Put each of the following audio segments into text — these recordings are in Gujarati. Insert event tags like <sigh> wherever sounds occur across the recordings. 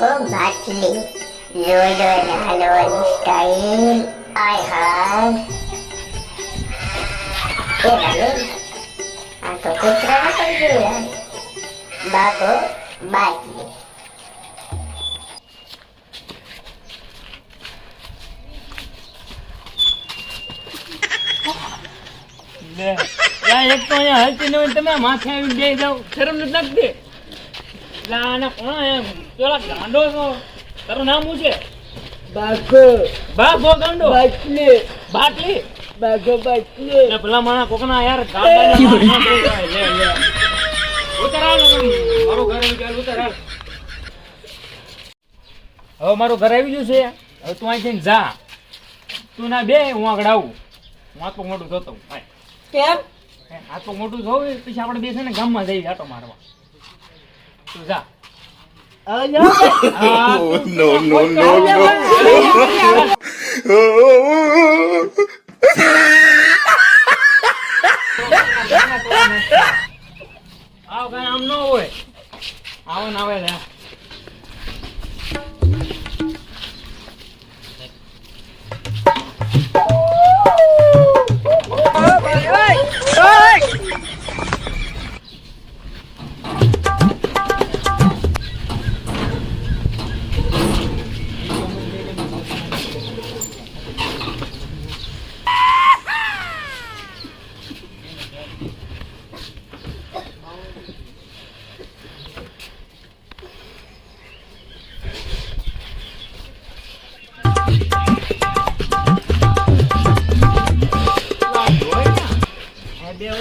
દેખો બાટલી જોડો હાલવાની સ્ટાઈલ આય હાય એ રમેશ આ તો કૂતરાને પણ લાગે બાગો બાટલી લે, એક તો અહીંયા હાલતી ન હોય તમે માથે આવી બે જાવ શરમ નથી લાગતી? લે આને કોણ એમ? પેલા ગાંડો છો. તારું નામ શું છે? બાગો બાગો ગાંડો? બાટલી. બાટલી? બાગો બાટલી. લે પેલા માણા કોકના યાર ગાંડાને માર ન કરી જાય. લે લે. ઉતાર હવે. મારું ઘર આવી ગયું ઉતાર હવે મારું ઘર આવી ગયું છે. હવે તું અહીંથી જા. તું ના બે હું આગળ આવું. હું આટલું મોટું જોતો. કેમ? આ મોટું જોવું પછી આપણે બેસે ને ગામમાં જઈએ આટો મારવા. તું જા? આ <laughs> <laughs> no, no, no, <laughs> no.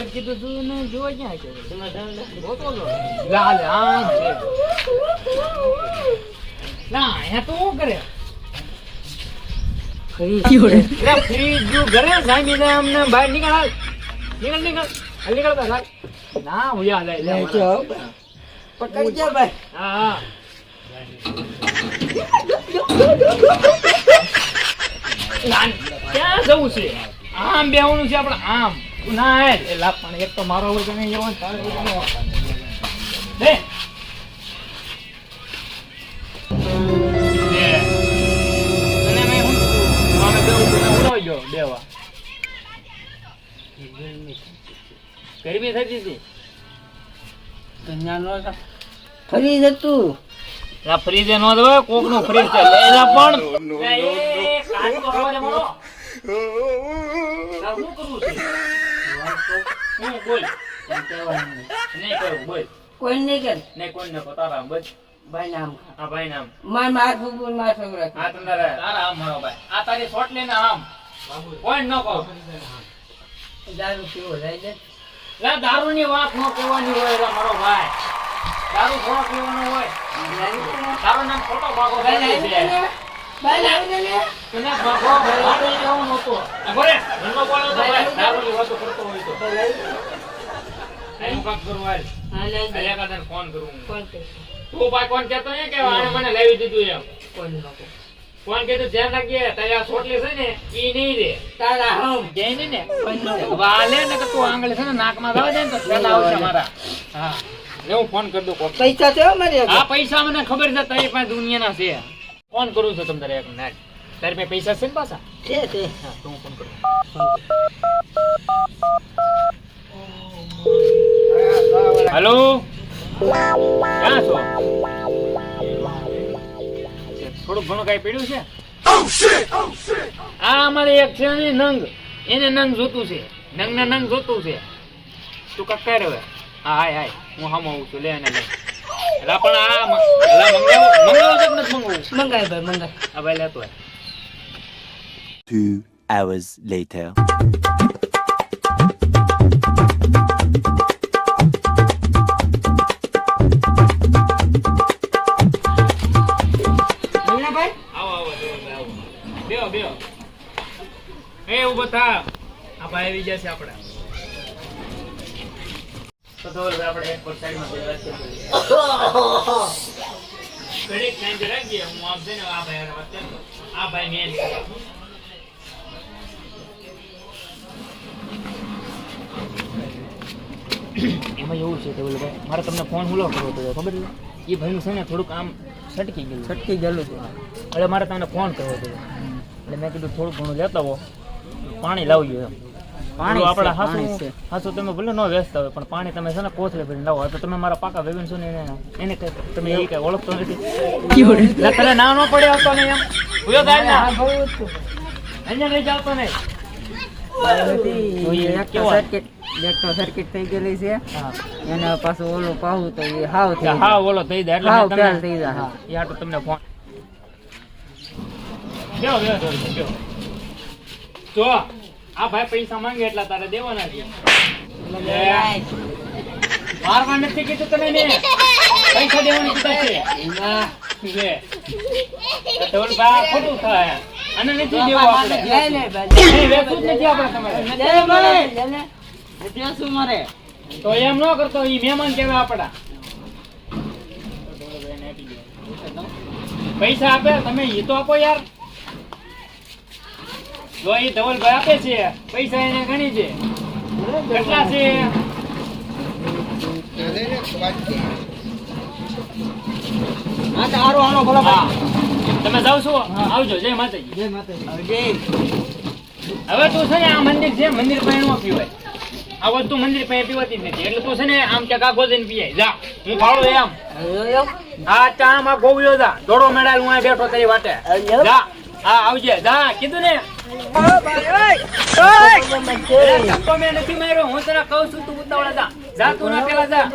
કીધું તું ને જોવા ક્યાં છે? ગોતો લો. લા લે છે ના અહીંયા તો શું કરે? ફ્રીજ. જો ઘરે જામીને અમને બહાર નીકળ હાલ. નીકળ નીકળ. હાલ નીકળ બહાર હાલ. ના હું યા લઈ લે લે ભાઈ. હા હા. <laughs> ક્યાં જવું છે? આમ બેવાનું છે આપણે આમ. ના એ લાભ પણ એક તો મારો હોય તમે નહીં જવાનું તારે ગયો બેવા ગરમી થતી હતી. ફરી જતું ફ્રીજ નો દવે કોકનું ફ્રીજ છે. પણ. તાર શું કરવું છે? હું બોલ. નહીં. કરું બોલ. કોઈ નહીં કર નહીં કોઈ ને તારા બસ ભાઈ નામ હા ભાઈ નામ. માર માર બોલ માર છોકરા આ તમારે તારા આમ મારો ભાઈ. આ તારી શોટ લઈને આમ. કોઈ ન કહો. દારૂ પીવો જાય છે લા દારૂ ની વાત ન કહેવાની હોય રે મારો ભાઈ. દારૂ થોડો પીવાનો હોય. તારો નામ ખોટો ભાગો ભાઈ ભાઈ લાવી દે તને ભાગો ભાઈ કેવું નહોતું. આ ધંધો બોલો તો ભાઈ દારૂની વાતો કરતો હોય તો. એમ કાંઈક કરવું હાલ. હા લઈ દે. અલ્યા કાકાને ફોન કરું. હું. કોણ તું ભાઈ કોણ કહેતો નહીં કે આણે મને લાવી દીધું એમ? કોણ કીધું ધ્યાન તારી સોટલી છે ને ઈ નહીં રે તારા હમ જઈ ને ને વાલે ને કે તું આંગળે છે ને નાકમાં થવા દે ને તો સ્મેલ આવશે મારા. હા. હું ફોન કરી દઉં પૈસા છે મારી આ પૈસા મને ખબર છે તારી પાસે દુનિયાના છે. ફોન કરું છું તમને એક મિનિટ. તારી મેં પૈસા છે ને પાછા? છે તે હા તો હું ફોન કરું. હેલો ક્યાં છો? થોડું ઘણું કઈ પડ્યું છે? આ અમારે એક છે ને નંગ. એને નંગ જોતું છે. નંગ ને નંગ જોતું છે. તું કક્કા હવે. હા હાય હાય. હું હમ આવું છું. લે એને લે એલા પણ આ એલા મંગાવો મંગાવો છે નથી મંગાવું? મંગાય ભાઈ મંગાય. આ ભાઈ લેતો હોય. Two hours later. મંગા ભાઈ આવો આવો દેવભાઈ, આવો બેહો બેહો એ ઊભો થા આ ભાઈ આવી ગયા છે આપણે તો તો હવે આપણે એક સાઈડમાં બેસવા છે ઘડીક ટાઈમ રાખીએ હું આમ છે ને આ ભાઈ હારે વાત કરતો આ ભાઈ મેન એમાં એવું છે ધવલભાઈ મારે તમને ફોન હુલો કરવો હતો ખબર છે? એ ભાઈનું છે ને થોડુંક આમ છટકી ગયેલું છટકી ગયેલું છે. એટલે મારે તમને ફોન કરવો હતો એટલે મેં કીધું થોડું ઘણું લેતા હો પાણી લાવજો એમ. પાણી આપણે હાસુ. હાસુ તમે ભલે ન વેચતા હોય પણ પાણી તમે છે ને કોથળે ભરીને લાવો. તો તમે મારા પાકા વેવિન છો ને એને એને તમે એ કઈ ઓળખતો નથી. તને ના ન પડે આવતો નહીં એમ. ભૂલો થાય ને. હા, બહુ જ છે. અહીંયા નહીં. જોઈએ, તો કેવા? એક તો સર્કિટ થઈ ગયેલી છે એને પાછું ઓલું પાવું તો એ હાવ થઈ હા ઓલો થઈ જાય એટલે હાવ મેં ફેલ થઈ જાય. હા, એ હાટુ તમને ફોન બેહો, બેહો, બેહો. જો આ ભાઈ પૈસા માંગે એટલા તારે દેવાના છે મારવા નથી કીધું તમે ને પૈસા દેવાની કીધા છે ખોટું થાય અને નથી દેવું આપણે લઈ લે ભાઈ. નહીં, વેચવું જ નથી આપણે તમારે એટલે શું મરે? તો એમ ન કરતો ઈ મહેમાન કેવા આપડા પૈસા આપે તમે ઈ તો આપો યાર. જો ઈ ધવલભાઈ આપે છે પૈસા એને ગણી છે. કેટલા છે? તમે જાવ છો? આવજો જય માતાજી. જય માતાજી. હવે તું છે આ મંદિર છે મંદિર પાસે નો પીવાય આ વસ્તુ મંદિર પાસે પીવાતી જ નથી. એટલે તું છે ને આમ કે આગો જઈને પીવાય. જા. હું ફાળો એમ હા ચા માં ગોવ્યો જા. દોડો મેળાલ હું બેઠો તારી વાટે. જા. હા આવજે. જા કીધું ને? મેં નથી માર્યો. હું તને કહું છું તું ઉતાવળા જા. જા તું ના પેલા જા.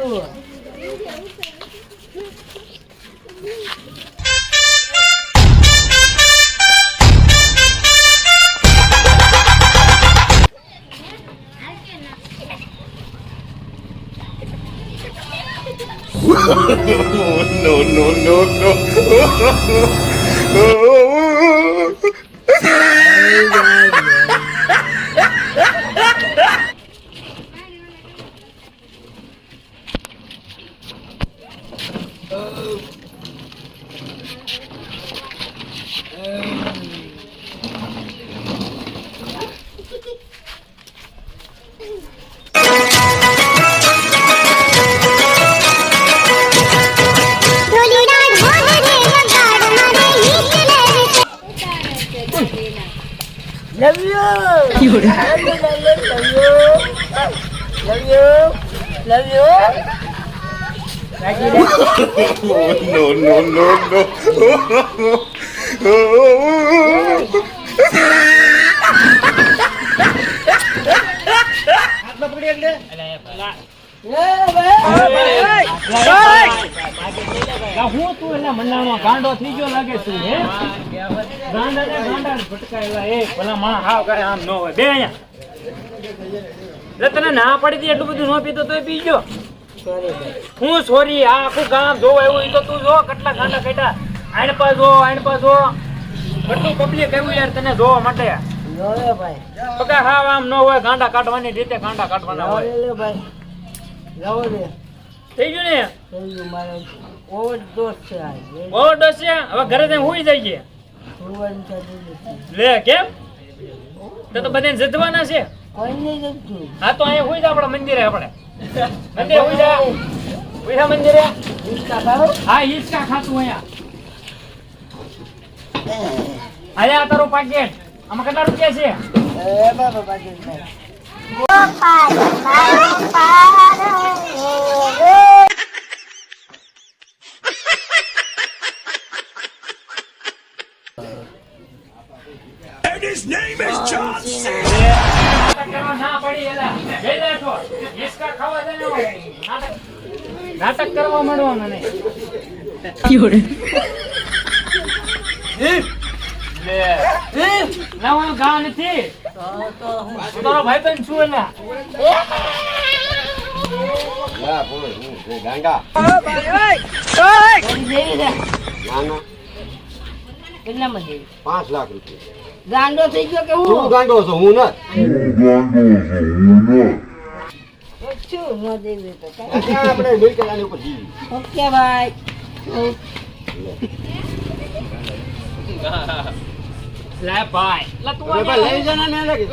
no, no, no, no. Oh my God. Love you. Love you. Love you. Love you. no, no, no, no. Hãy subscribe cho kênh Ghiền Mì Gõ Để không bỏ lỡ những video hấp dẫn હું તું એટલે મંડાણમાં ગાંડો થઈ ગયો લાગે તું હે? ગાંડા ને ગાંડા ભટકાયેલા એ ભલા માણસ હાવ કાંઈ આમ ન હોય. બે અહીંયા. તને ના પડી એટલું બધું ન પીતો તોય પી ગયો હું સોરી આ આખું ગામ જોવો એવું તો તું જો કેટલા ગાંડા કાઢ્યા. આણ પા જો આણ પા જો કેટલું પબ્લિક આવ્યું યાર તને જોવા માટે. ભાઈ પગા હાવ આમ ન હોય ગાંડા કાઢવાની રીતે ગાંડા કાઢવાના હોય. ભાઈ થઈ ગયું ને? થઈ ગયું મારે. ઓવરડોઝ છે આ બહુ છે? હવે ઘરે જઈને હુઈ જાય છે સુવર્ણ છે દીદી. લે કેમ? તો તો બધાને જતવાના છે. કોઈ નહીં જતું હા તો અહીંયા હુઈ જા આપણા મંદિરે આપણે. મંદિરે હુઈ જા. હુઈ જા મંદિરે. હિંચકા ખાઓ? હા હિંચકા ખાતું અહીંયા. આયા તારું પાકેટ આમાં કેટલા રૂપિયા છે? એ બાબા ના પડી એલા. જઈ છો હિંચકા ખાવા દે ને નાટક નાટક કરવા માંડવાનું નહીં. લે ના હું ગા નથી તો હું છું એલા થોડી દેવી દે. કેટલામાં દેવી? પાંચ લાખ રૂપિયા. ગાંડો થઈ ગયો કે તું હું ગાંડો છો? હું ના શું છું હું ના આપણે ઉપર જીવી? ઓકે ભાઈ. લે ભાઈ. લા તું લઈ ને તું. લઈ જાના ને લેને.